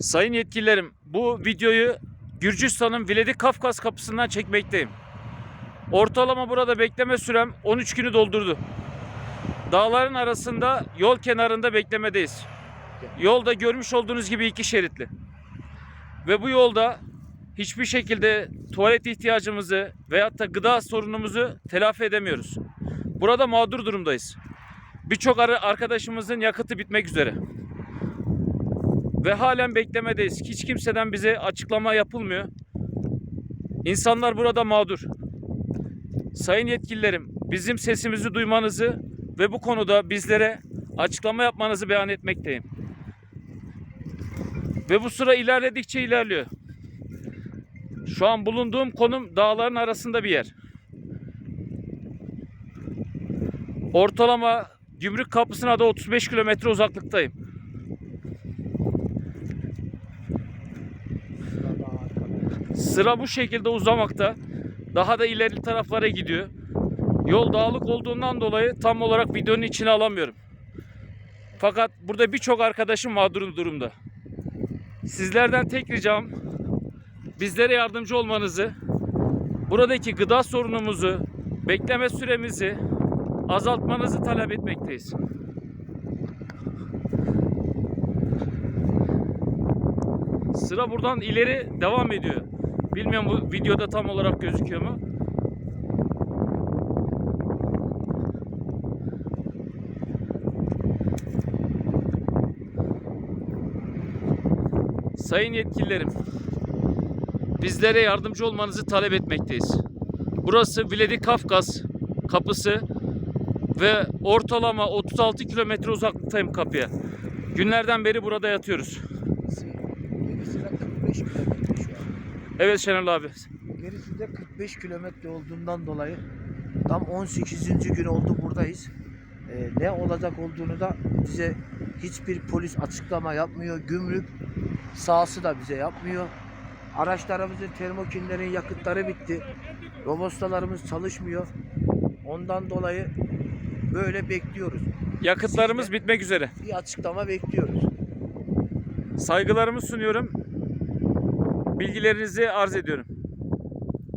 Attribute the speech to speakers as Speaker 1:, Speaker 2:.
Speaker 1: Sayın yetkililerim, bu videoyu Gürcistan'ın Viledi Kafkas kapısından çekmekteyim. Ortalama burada bekleme sürem 13 günü doldurdu. Dağların arasında yol kenarında beklemedeyiz. Yolda görmüş olduğunuz gibi iki şeritli. Ve bu yolda hiçbir şekilde tuvalet ihtiyacımızı veyahut da gıda sorunumuzu telafi edemiyoruz. Burada mağdur durumdayız. Birçok ar- arkadaşımızın yakıtı bitmek üzere. Ve halen beklemedeyiz. Hiç kimseden bize açıklama yapılmıyor. İnsanlar burada mağdur. Sayın yetkililerim, bizim sesimizi duymanızı ve bu konuda bizlere açıklama yapmanızı beyan etmekteyim. Ve bu sıra ilerledikçe ilerliyor. Şu an bulunduğum konum dağların arasında bir yer. Ortalama gümrük kapısına da 35 kilometre uzaklıktayım. Sıra bu şekilde uzamakta. Daha da ileri taraflara gidiyor. Yol dağlık olduğundan dolayı tam olarak videonun içine alamıyorum. Fakat burada birçok arkadaşım mağdur durumda. Sizlerden tek ricam bizlere yardımcı olmanızı, buradaki gıda sorunumuzu, bekleme süremizi azaltmanızı talep etmekteyiz. Sıra buradan ileri devam ediyor. Bilmiyorum bu videoda tam olarak gözüküyor mu? Sayın yetkililerim, bizlere yardımcı olmanızı talep etmekteyiz. Burası Viledi Kafkas kapısı ve ortalama 36 kilometre uzaklıktayım kapıya. Günlerden beri burada yatıyoruz.
Speaker 2: Gerisi de 45 kilometre şu an.
Speaker 1: Evet Şenol abi.
Speaker 2: Gerisi de 45 kilometre olduğundan dolayı tam 18. gün oldu buradayız. Ee, ne olacak olduğunu da bize hiçbir polis açıklama yapmıyor. Gümrük sahası da bize yapmıyor. Araçlarımızın termokillerin yakıtları bitti. Robostalarımız çalışmıyor. Ondan dolayı böyle bekliyoruz.
Speaker 1: Yakıtlarımız bitmek üzere.
Speaker 2: Bir açıklama bekliyoruz.
Speaker 1: Saygılarımı sunuyorum. Bilgilerinizi arz ediyorum.